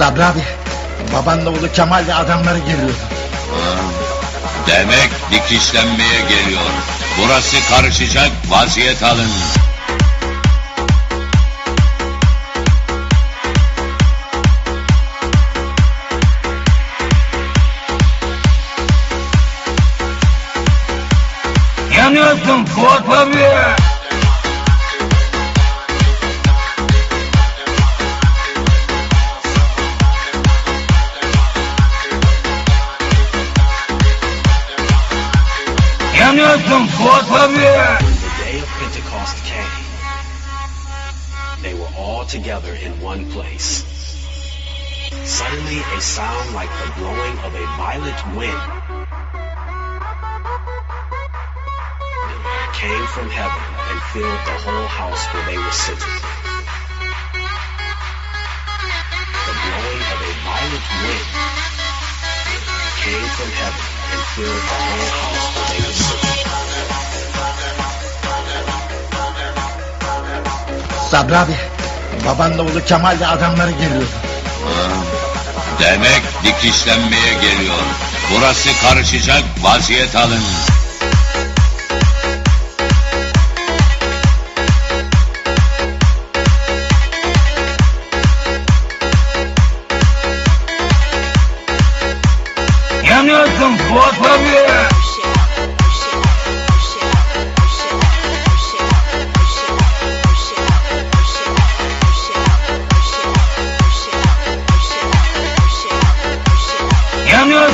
Sabri abi, babanla oğlu Kemal de adamları geliyor. Demek dikişlenmeye geliyor. Burası karışacak vaziyet alın. The day of Pentecost came, they were all together in one place. Suddenly, a sound like the blowing of a violent wind came from heaven and filled the whole house where they were sitting. The blowing of a violent wind came from heaven and filled the whole house where they were sitting. Sabri abi, babanla oğlu Kemal de adamları geliyor. Demek dikişlenmeye geliyor. Burası karışacak vaziyet alın.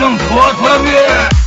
Yanıyorsun Fuat abi. Yes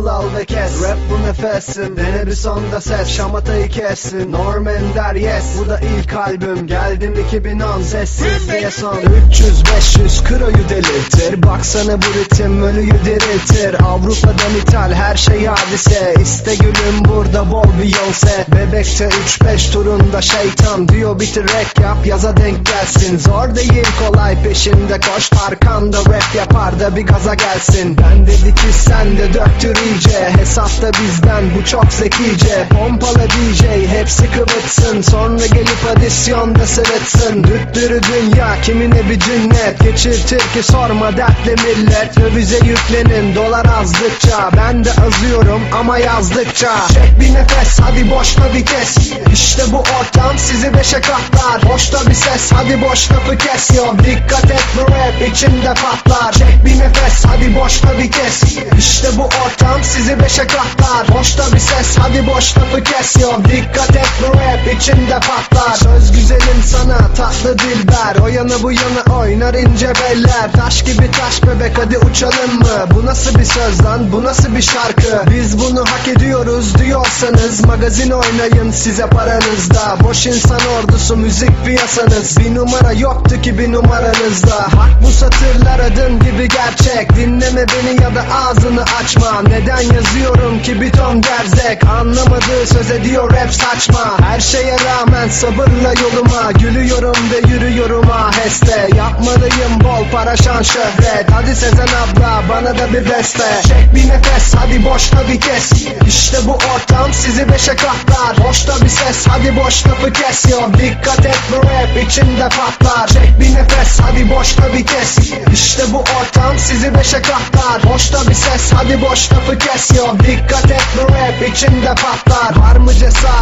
Simple al ve kes. Rap bu nefesin. Dene bir sonda ses Şamatayı kessin. Norman der yes. Bu da ilk albüm. Geldim 2010 Sessiz diye son. 300-500 kroyu delirtir. Baksana bu ritim. Ölüyü diriltir. Avrupa'dan ithal. Her şey hadise. İste gülüm burada bol Beyoncé. Bebekte 3-5 turunda şeytan. Diyor bitir rap yap. Yaza denk gelsin. Zor değil kolay peşinde koş. Arkanda rap yapar da bir gaza gelsin. Ben dedi ki sen de döktür iyice Hesapta bizden bu çok zekice Pompala DJ hepsi kıvıtsın Sonra gelip adisyonda sırıtsın Düttürü dünya kimine bir cinnet Geçirtir ki sorma dertli millet Dövize yüklenin dolar azdıkça Ben de azıyorum ama yazdıkça Çek bir nefes hadi boşta bir kes İşte bu ortam sizi beşe katlar Boşta bir ses hadi boş lafı kes yo Dikkat et bu rap içinde patlar Çek bir nefes hadi boşta bir kes İşte bu ortam sizi beşe katlar. Boşta bir ses hadi boş lafı kes yo Dikkat et bu rap içinde patlar. Söz güzelim sana tatlı dilber. O yana bu yana oynar ince beller. Taş gibi taş bebek hadi uçalım mı? Bu nasıl bir söz lan? Bu nasıl bir şarkı? Biz bunu hak ediyoruz diyorsanız Magazin oynayın size paranızda. Boş insan ordusu müzik piyasanız. Bir numara yoktu ki bir numaranızda. Hak bu satırlar adım gibi gerçek. Dinleme beni ya da ağzını açma. Neden yazıyorum ki bir ton gerzek? Anlamadığı söz ediyor rap saçma. Her şeye rağmen sabırla yoluma. Gülüyorum ve yürüyorum aheste. Yapmalıyım bol para şan şöhret. Hadi Sezen abla bana da bir beste. Çek bir nefes hadi boşta bir kes. İşte bu ortam sizi beşe katlar. Boşta bir ses hadi boş lafı kes. Yo Dikkat et bu rap içinde patlar. Çek bir nefes hadi boşta bir kes. İşte bu ortam sizi beşe katlar. Boşta bir ses hadi boş lafı kes yo Dikkat et bu rap içinde patlar. Var mı cesaret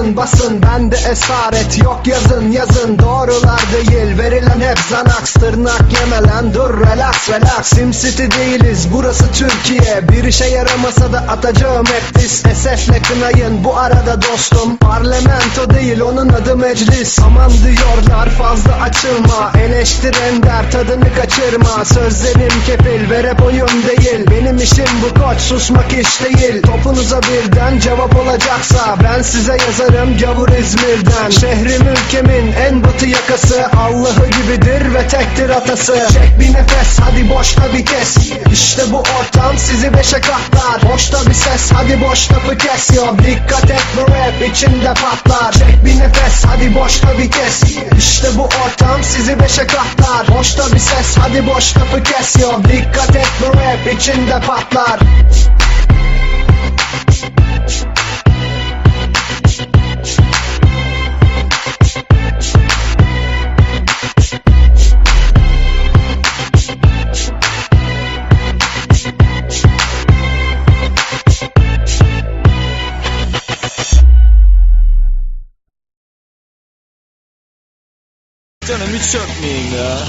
basın basın Bende esaret yok. Yazın yazın Doğrular değil. Verilen hep zanaks Tırnak yeme lan dur relax relax. Sim City değiliz burası Türkiye. Bir işe yaramasa da atacağım hep diss SF gençle kınayın bu arada dostum. Parlamento değil onun adı meclis. Aman diyorlar fazla açılma. Eleştiren der tadını kaçırma. Sözlerim kefil ve rap oyun değil. Benim işim bu koç susmak iş değil. Topunuza birden cevap olacaksa Ben size yazarım gavur İzmir'den. Şehrim ülkemin en batı yakası. Allah'ı gibidir ve tektir atası. Çek bir nefes hadi boşta bir kes. İşte bu ortam sizi beşe katlar. Boşta bir ses hadi boş lafı kes. Yo Dikkat et bu rap içinde patlar. Çek bir nefes hadi boşta bir kes. İşte bu ortam sizi beşe katlar. Boşta bir ses hadi boş lafı kes. Yo Dikkat et bu rap içinde patlar hiç çökmeyin ya.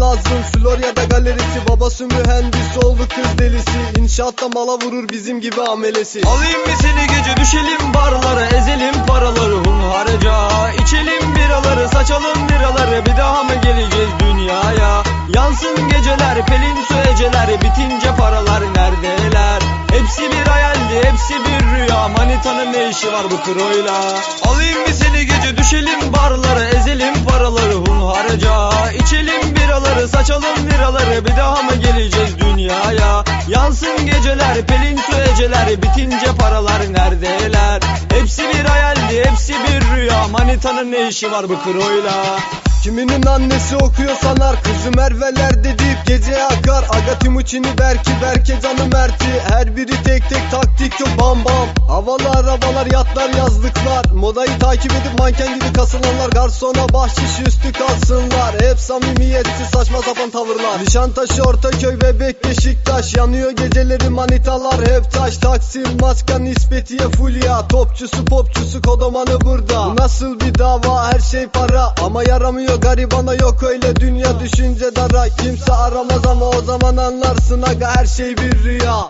lazım Florya'da galerisi. Babası mühendis oldu kız delisi. İnşaatta mala vurur bizim gibi amelesi. Alayım mı seni gece düşelim barlara Ezelim paraları. Hunharca İçelim biraları saçalım biraları. Bir daha mı geleceğiz dünyaya? Yansın geceler pelin su Bitince bir rüya Manitanın ne işi var bu kroyla Alayım mı seni gece düşelim barlara Ezelim paraları hunharca İçelim biraları saçalım biraları Bir daha mı geleceğiz dünyaya? Yansın geceler pelin su eceler Bitince paralar neredeler? Hepsi bir hayaldi hepsi bir rüya. Manitanın ne işi var bu kroyla Kiminin annesi okuyor sanar. Kızı Merve'lerde deyip gece akar. Aga Timuçin'i Berki Berke canı Mert'i. Her biri tek tek taktik yok bam bam. Havalı arabalar yatlar yazlıklar. Modayı takip edip manken gibi kasılanlar. Garsona bahşiş üstü kalsınlar. Hep samimiyetsiz saçma sapan tavırlar. Nişantaşı Ortaköy Bebek Beşiktaş. Yanıyor geceleri manitalar. Hep taş Taksim maska nispetiye fulya. Topçusu popçusu kodomanı burada. Bu nasıl bir dava? Her şey para. Ama yaramıyor garibana yok. Öyle dünya düşünce dara. Kimse aramaz ama o zaman anlarsın aga her şey bir rüya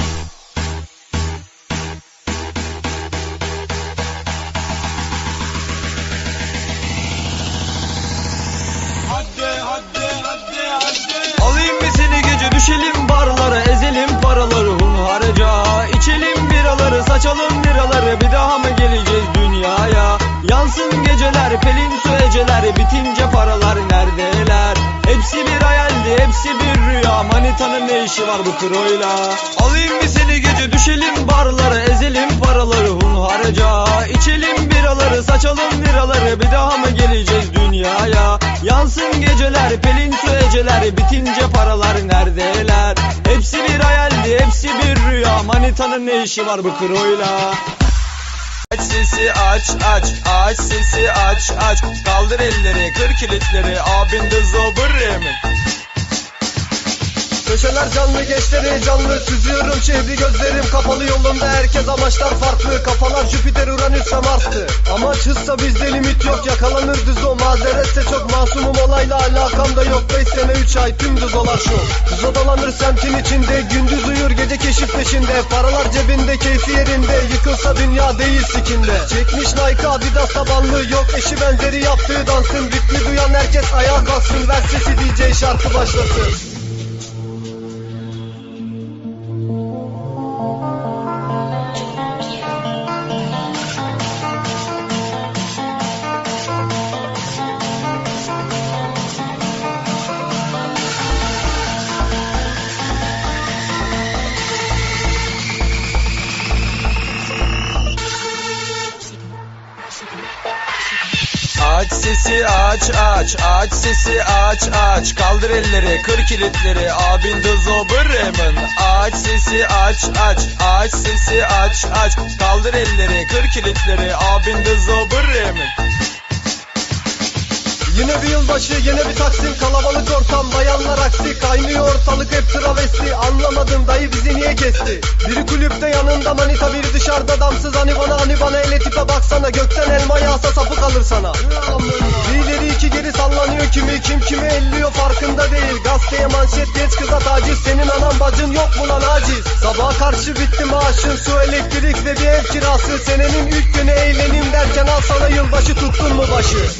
pelin su eceler Bitince paralar neredeler? Hepsi bir hayaldi hepsi bir rüya. Manitanın ne işi var bu kroyla Alayım mı seni gece düşelim barlara Ezelim paraları hunharca. İçelim biraları saçalım biraları Bir daha mı geleceğiz dünyaya? Yansın geceler pelin su eceler Bitince paralar neredeler? Hepsi bir hayaldi hepsi bir rüya. Manitanın ne işi var bu kroyla Aç sesi aç aç. Aç sesi aç aç. Kaldır elleri kır kilitleri. Abin de zobır emin Köşeler canlı gençleri canlı Süzüyorum. Şehri gözlerim kapalı yolumda Herkes amaçlar farklı. Kafalar Jüpiter Uranüs ve Mars'tı Amaç hızsa bizde limit yok. Yakalanırdı o mazeretse çok masumum. Olayla alakam da yok. 5 sene 3 ay tüm düz şu Düz dolanır semtin içinde. Gündüz uyur keşif peşinde Paralar cebinde keyfi yerinde. Yıkılsa dünya değil sikinde. Çekmiş Nike Adidas tabanlı Yok eşi benzeri yaptığı dansın. Ritmi duyan herkes ayağa kalksın. Ver sesi DJ şarkı başlasın sesi aç aç aç sesi aç aç. Kaldır elleri kır kilitleri. Abin de zobır emin Aç sesi aç aç aç sesi aç aç. Kaldır elleri kır kilitleri. Abin de zobır mi? Yine bir yılbaşı yine bir taksim. Kalabalık ortam bayanlar aksi. Kaynıyor ortalık hep travesti. Anlamadım dayı bizi niye kesti? Biri kulüpte yanında manita biri dışarıda damsız. Hani bana hani bana ele tipe baksana. Gökten elma yağsa sapı kalır sana. Bir ileri iki geri sallanıyor. Kimi Kim kimi elliyor farkında değil. Gazeteye manşet geç kıza taciz. Senin anan bacın yok mu lan aciz? Sabaha karşı bitti maaşın. Su elektrik ve bir ev kirası. Senenin ilk günü eğlenim derken Al sana yılbaşı tuttun mu başı